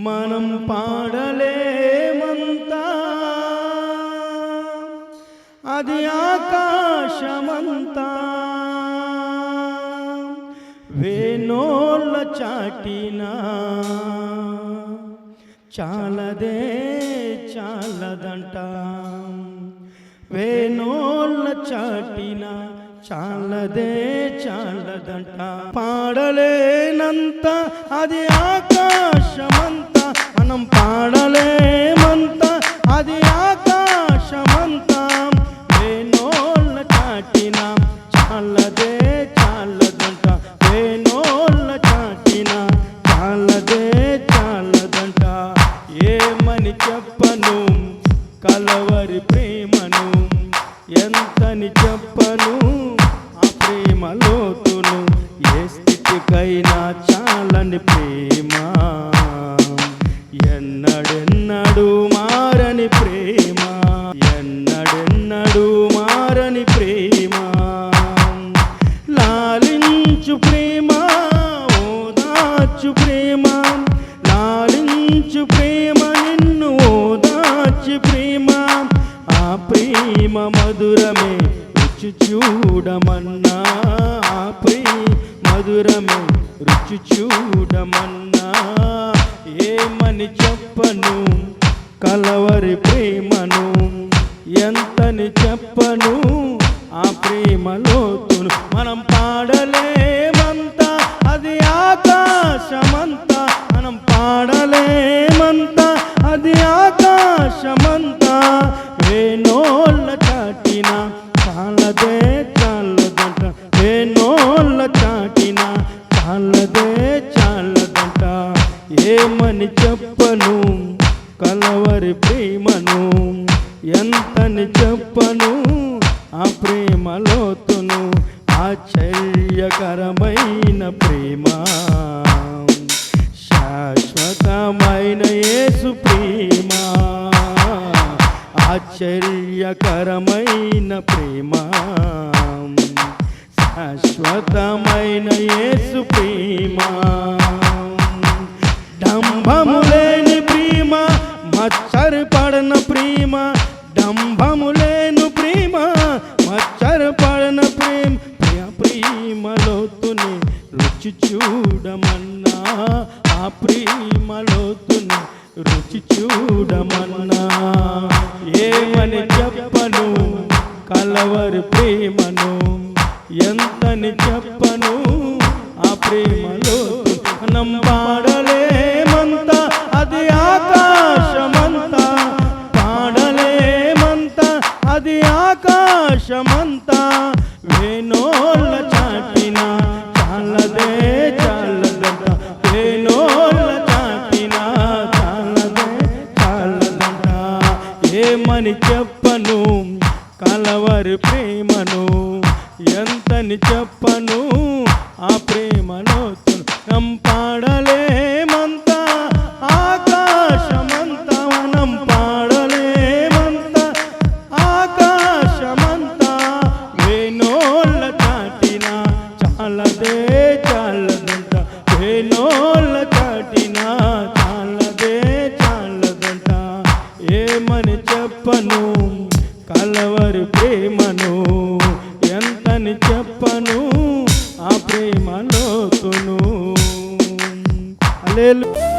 మనం పాడలేమంతా. అది ఆకాశమంతా. వేణోళ్ళ చాటిన. చాలదే చాలదంట. వేణోళ్ళ చాటిన. చాలదే చాలదంట. పాడలేనంత అది ఆకాశమంత మనం పాడలేమంత అది ఆకాశమంత. వేణోళ్ళ చాటిన చాలదే చాలదంట. వేణోళ్ళ చాటిన చాలదే చాలదంట. ఏమని చెప్పను? కలవరి ప్రేమను. ఎంతని చెప్పను? ఆ ప్రేమ లోతును. ఏ స్థితికైనా చాలని ప్రేమ. ఎన్నడెన్నడు మారని ప్రేమ ఎన్నడెన్నడు మారని ప్రేమ. లాలించు ప్రేమ ఓదాచు ప్రేమ లాలించు ప్రేమ నిన్ను ఓదార్చి ప్రేమ. ఆ ప్రేమ మధురమే రుచి చూడమన్నా. ఆ ప్రేమ మధురమే రుచి చూడమన్నా. ఏమని చెప్పను? కలవరి ప్రేమను ఎంతని చెప్పను? ఆ ప్రేమ లోతును మనం పాడలేమంతా అది ఆకాశమంతా. మనం పాడలేమంతా అది ఆకాశమంతా. వేణోళ్ళ చాటిన చాలదే చాలదంట. వేణోళ్ళ చాటిన చాలదే చాలదంట. ఏమని చెప్పను? కలవరి ప్రేమను ఎంతని చెప్పను? ఆ ప్రేమ లోతును ఆశ్చర్యకరమైన ప్రేమ. శాశ్వతమైన యేసు ప్రేమ. ఆశ్చర్యకరమైన ప్రేమ. శాశ్వతమైన యేసు ప్రేమ. డంభము లేని ప్రేమ మచ్చరు పడన ప్రేమ. డంభము లేను ప్రేమ మచ్చరు పడన ప్రేమ. ప్రియ ప్రేమలోతుని రుచి చూడమన్నా. ఆ ప్రేమలోతుని రుచి చూడమన్నా. ఏమని చెప్పను? కలవరి ప్రేమను. ఎంతని చెప్పను? ఆ ప్రేమలో మనం పాడలేమంత అది ఆకాశమంత. పాడలేమంత అది ఆకాశమంత. వేణోళ్ళ చాటిన చాలదే చాలదంట. వేణోళ్ళ చాటిన చాలదే చాలదంట. ఏమని చెప్పను? కలవరి ప్రేమను. ఎంతని చెప్పను? ఆ ప్రేమను నం పాడలేమంత ఆకాశమంత మనం పాడలేమంత ఆకాశమంత వేణోళ్ళ చాటిన చాలదే చాలదంట. వేణోళ్ళ చాటిన చాలదే చాలదంట. ఏమని చెప్పను? కలవరి ప్రేమను ఎంతని చెప్పను? ఆ ప్రేమలోతును del...